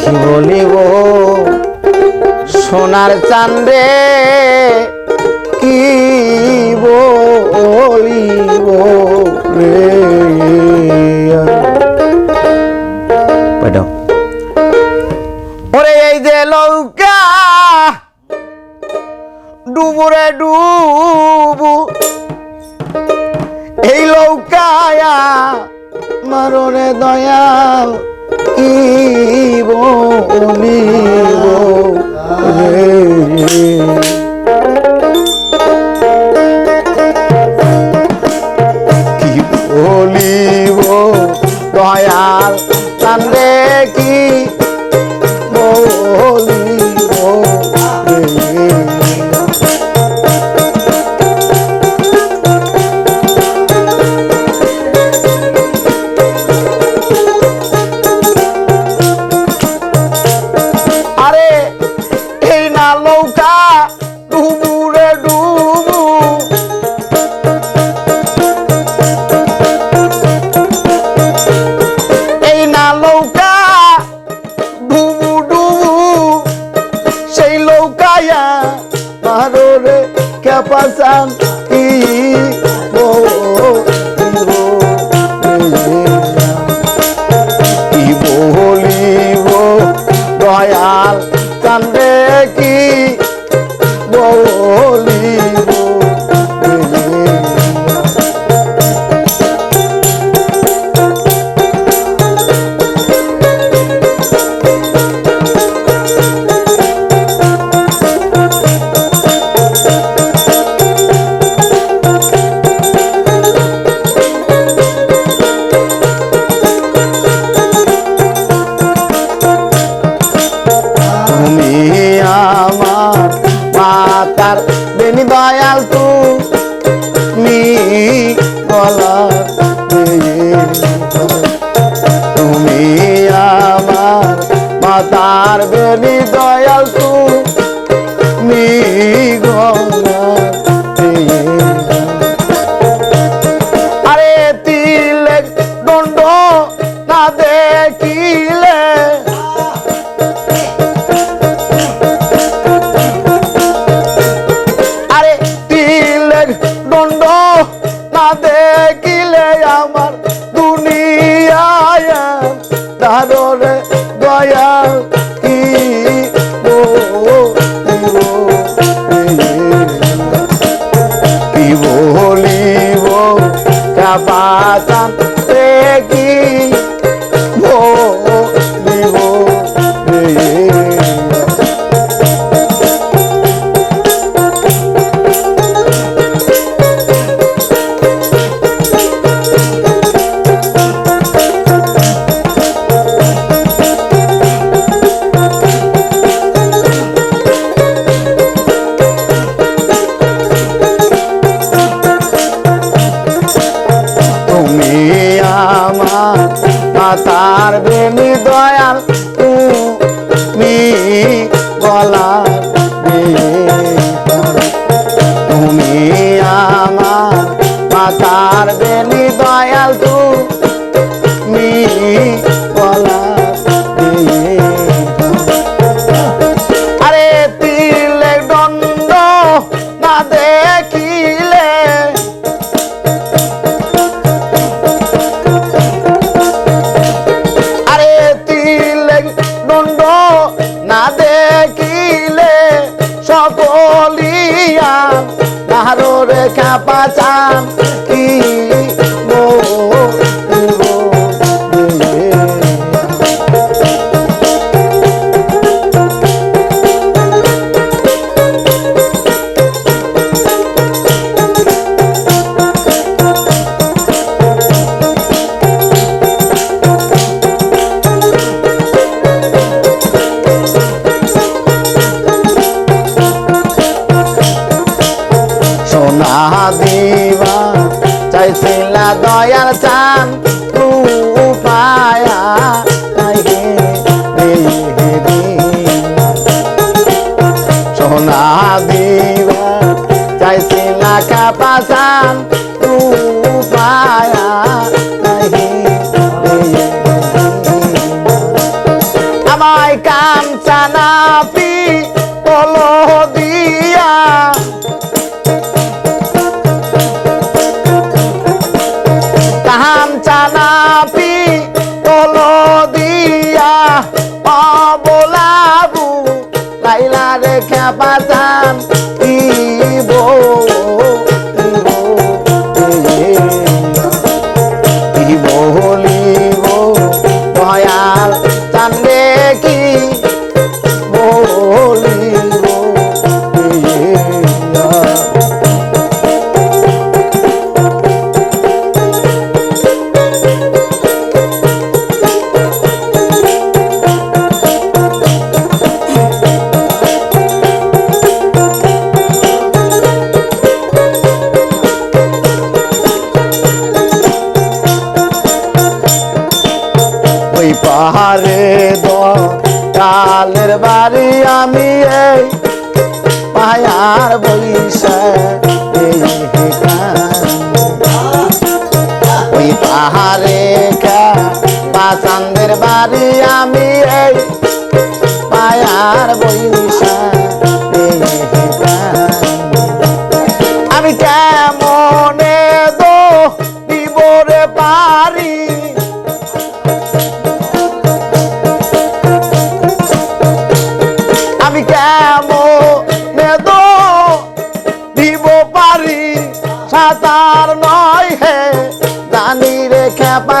কি বলিব? সোনার চান্দে কি বলিব রে? ওরে এই যে লৌকা ডুবুরে ডুবু। এই লৌকায়া মাররে দয়াল কি বলিব ক্যাপাসান কি কি বলিব দয়াল কান্দে কি বলিব তুমি বলার তুমি আমার মাতার বেনি দেখিলে আমার দুনিয়ায় তাররে দয়া কি বলিব? কাপাতান কি আমার মাতার প্রেমী দয়াল তুমি গলার। তুমি আমার মাতার বেনি রেখা পাচান চান দেহি সোনা দিবা চাইছিলা কাপাসান রূপায়া। নাহি দেহি আমায় কাঞ্চানা পি তলো রেখা পাতান কি কি এই ওই পাহাড়ে পাচান্দের বাড়ি আমি এই পায়ার গান। আমি কেমনে সাঁতার নয় হে জানি রে খেপা